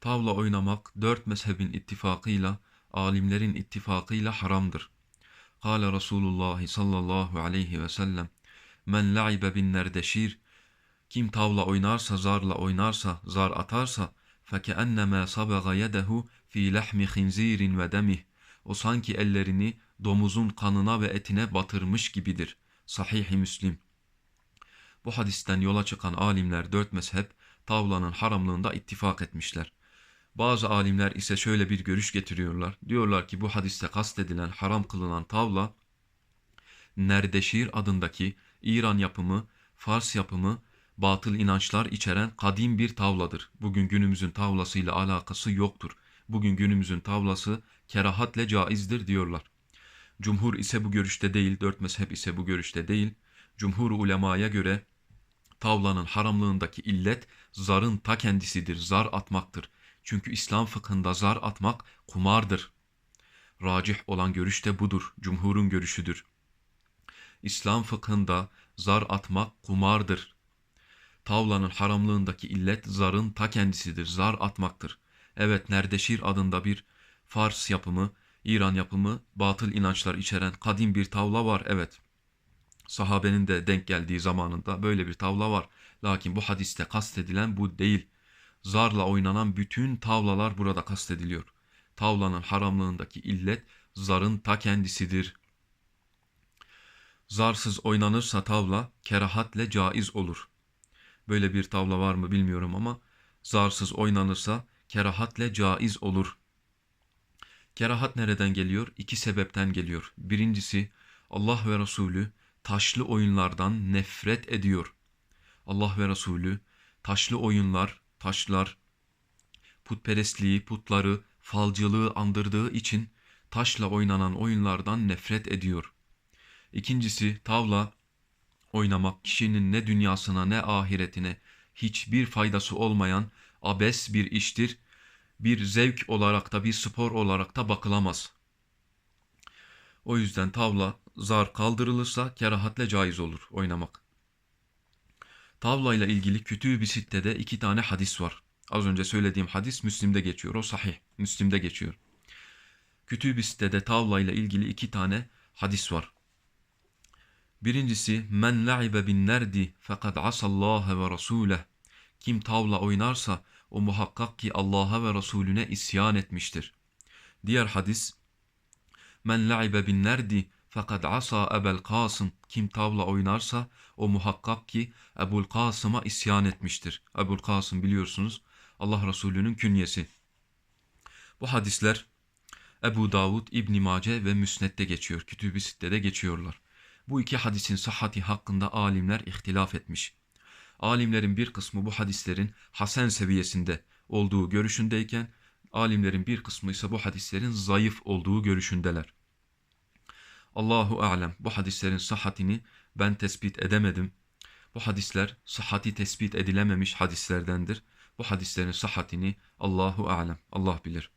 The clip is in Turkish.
Tavla oynamak dört mezhebin ittifakıyla, alimlerin ittifakıyla haramdır. Kale Resulullah sallallahu aleyhi ve sellem, Men la'ibe bin nerdeşir, kim tavla oynarsa, zarla oynarsa, zar atarsa, فَكَأَنَّمَا صَبَغَ يَدَهُ ف۪ي لَحْمِ خِنْز۪يرٍ وَدَمِهِ O sanki ellerini domuzun kanına ve etine batırmış gibidir. Sahih-i Müslim. Bu hadisten yola çıkan alimler dört mezhep tavlanın haramlığında ittifak etmişler. Bazı alimler ise şöyle bir görüş getiriyorlar. Diyorlar ki bu hadiste kastedilen haram kılınan tavla Nerdeşir adındaki İran yapımı, Fars yapımı batıl inançlar içeren kadim bir tavladır. Bugün günümüzün tavlasıyla alakası yoktur. Bugün günümüzün tavlası kerahatle caizdir diyorlar. Cumhur ise bu görüşte değil, dört mezhep ise bu görüşte değil. Cumhur ulemaya göre tavlanın haramlığındaki illet zarın ta kendisidir, zar atmaktır. Çünkü İslam fıkhında zar atmak kumardır. Racih olan görüş de budur, cumhurun görüşüdür. İslam fıkhında zar atmak kumardır. Tavlanın haramlığındaki illet zarın ta kendisidir, zar atmaktır. Evet Nerdeşir adında bir Fars yapımı, İran yapımı batıl inançlar içeren kadim bir tavla var evet. Sahabenin de denk geldiği zamanında böyle bir tavla var. Lakin bu hadiste kastedilen bu değil. Zarla oynanan bütün tavlalar burada kastediliyor. Tavlanın haramlığındaki illet zarın ta kendisidir. Zarsız oynanırsa tavla kerahatle caiz olur. Böyle bir tavla var mı bilmiyorum ama zarsız oynanırsa kerahatle caiz olur. Kerahat nereden geliyor? İki sebepten geliyor. Birincisi Allah ve Resulü taşlı oyunlardan nefret ediyor. Allah ve Resulü taşlı oyunlar, taşlar, putperestliği, putları, falcılığı andırdığı için taşla oynanan oyunlardan nefret ediyor. İkincisi tavla oynamak kişinin ne dünyasına ne ahiretine hiçbir faydası olmayan abes bir iştir. Bir zevk olarak da bir spor olarak da bakılamaz. O yüzden tavla zar kaldırılırsa kerahatle caiz olur oynamak. Tavla ile ilgili kütüb-i sittede iki tane hadis var. Az önce söylediğim hadis Müslim'de geçiyor. O sahih. Müslim'de geçiyor. Kütüb-i sittede tavla ile ilgili iki tane hadis var. Birincisi men la'ibe bin nerdi fekad asallaha ve rasuleh. Kim tavla oynarsa o muhakkak ki Allah'a ve Resulüne isyan etmiştir. Diğer hadis Men la'ibe bin nerdi fakat asa Ebel Kasım kim tavla oynarsa o muhakkak ki Ebul Kasım'a isyan etmiştir. Ebul Kasım biliyorsunuz Allah Resulü'nün künyesi. Bu hadisler Ebu Davud, İbn Mace ve Müsned'de geçiyor. Kütüb-i Sitte'de geçiyorlar. Bu iki hadisin sahhati hakkında alimler ihtilaf etmiş. Alimlerin bir kısmı bu hadislerin hasen seviyesinde olduğu görüşündeyken, alimlerin bir kısmı ise bu hadislerin zayıf olduğu görüşündeler. Allahu alem bu hadislerin sahhatini ben tespit edemedim. Bu hadisler sahhati tespit edilememiş hadislerdendir. Bu hadislerin sahhatini Allahu alem Allah bilir.